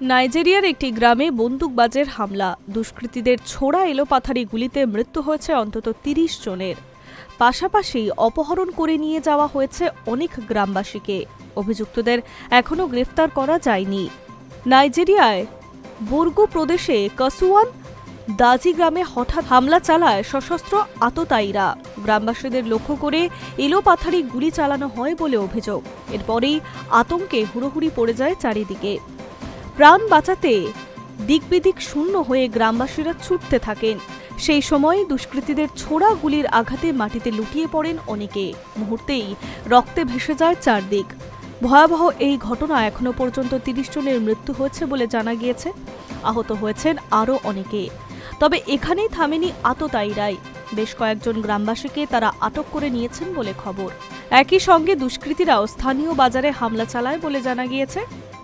নাইজেরিয়ার একটি গ্রামে বন্দুকবাজের হামলা। দুষ্কৃতীদের ছোড়া এলোপাথারি গুলিতে মৃত্যু হয়েছে অন্তত তিরিশ জনের। পাশাপাশি অপহরণ করে নিয়ে যাওয়া হয়েছে অনেক গ্রামবাসীকে। অভিযুক্তদের এখনও গ্রেফতার করা যায়নি। নাইজেরিয়ায় বর্গু প্রদেশে কসুয়ান দাজি গ্রামে হঠাৎ হামলা চালায় সশস্ত্র আততায়ীরা। গ্রামবাসীদের লক্ষ্য করে এলোপাথারি গুলি চালানো হয় বলে অভিযোগ। এরপরেই আতঙ্কে হুড়োহুড়ি পড়ে যায় চারিদিকে। প্রাণ বাঁচাতে দিকবিদিক শূন্য হয়ে গ্রামবাসীরা ছুটতে থাকেন। সেই সময় দুষ্কৃতীদের ছোড়া গুলির আঘাতে মাটিতে লুটিয়ে পড়েন অনেকে। মুহূর্তেই রক্তে ভেসে যায় চারদিক। ভয়াবহ এই ঘটনা এখনও পর্যন্ত তিরিশ জনের মৃত্যু হয়েছে বলে জানা গিয়েছে। আহত হয়েছেন আরও অনেকে। তবে এখানেই থামেনি আততায়ীরাই। বেশ কয়েকজন গ্রামবাসীকে তারা আটক করে নিয়েছেন বলে খবর। একই সঙ্গে দুষ্কৃতীরাও স্থানীয় বাজারে হামলা চালায় বলে জানা গিয়েছে।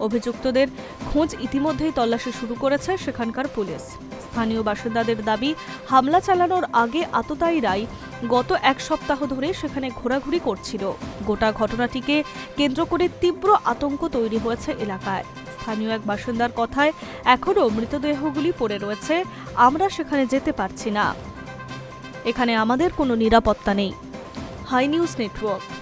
অভিযুক্তদের খোঁজ ইতিমধ্যেই তল্লাশি শুরু করেছে সেখানকার পুলিশ। স্থানীয় বাসিন্দাদের দাবি, হামলা চালানোর আগে আততায়ীরাই গত এক সপ্তাহ ধরে সেখানে ঘোরাঘুরি করছিল। গোটা ঘটনাটিকে কেন্দ্র করে তীব্র আতঙ্ক তৈরি হয়েছে এলাকায়। স্থানীয় এক বাসিন্দার কথায়, এখনও মৃতদেহগুলি পড়ে রয়েছে, আমরা সেখানে যেতে পারছি না। এখানে আমাদের কোনো নিরাপত্তা নেই। High News Network.